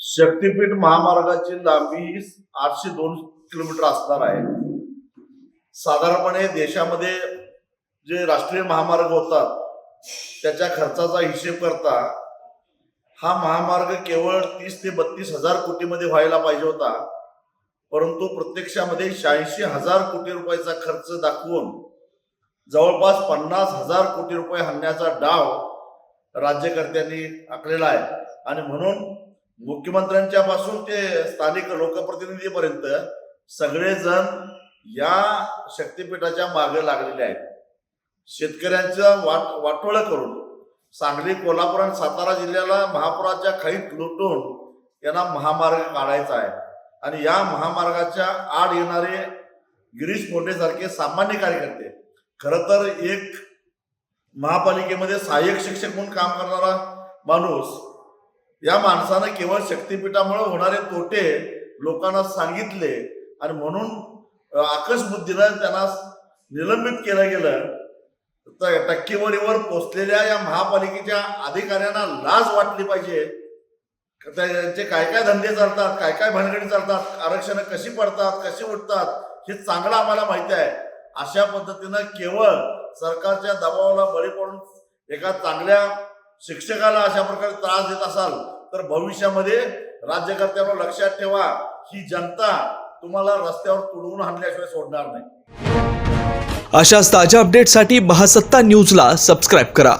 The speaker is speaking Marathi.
शक्तीपीठ महामार्गाची लांबी आठशे दोन किलोमीटर असणार आहे. साधारणपणे देशामध्ये जे राष्ट्रीय महामार्ग होतात त्याच्या खर्चाचा हिशेब करता हा महामार्ग केवळ तीस ते बत्तीस हजार कोटीमध्ये व्हायला पाहिजे होता. परंतु प्रत्यक्षामध्ये शहाऐंशी हजार कोटी रुपयाचा खर्च दाखवून जवळपास पन्नास हजार कोटी रुपये हाणण्याचा डाव राज्यकर्त्यांनी आखलेला आहे. आणि म्हणून मुख्यमंत्र्यांच्या पासून ते स्थानिक लोकप्रतिनिधीपर्यंत सगळेजण या शक्तीपीठाच्या मागे लागलेले आहेत. शेतकऱ्यांचं वाट वाटोळं करून सांगली कोल्हापूर आणि सातारा जिल्ह्याला महापुराच्या खाईत लुटून यांना महामार्ग काढायचा आहे. आणि या महामार्गाच्या आड येणारे गिरीश मोठेसारखे सामान्य कार्यकर्ते खरं तर एक महापालिकेमध्ये सहाय्यक शिक्षक म्हणून काम करणारा माणूस या माणसानं केवळ शक्तीपीठामुळे होणारे तोटे लोकांना सांगितले आणि म्हणून आकश बुद्धीनं त्यांना निलंबित केलं गेलं. तर टक्केवारीवर पोचलेल्या या महापालिकेच्या अधिकाऱ्यांना लाज वाटली पाहिजे. त्यांचे काय काय धंदे चालतात काय काय भानगडी चालतात आरक्षणं कशी पडतात कशी उठतात हे चांगलं आम्हाला माहिती आहे. अशा पद्धतीनं केवळ सरकारच्या दबावाला बळी पडून एका चांगल्या शिक्षकाला अशा प्रकारे त्रास देत असाल तर भविष्यामध्ये राज्यकर्त्यांना लक्षात ठेवा ही जनता तुम्हाला रस्त्यावर तुडवून आणल्याशिवाय सोडणार नाही. अशाच ताज्या अपडेटसाठी महासत्ता न्यूजला सबस्क्राईब करा.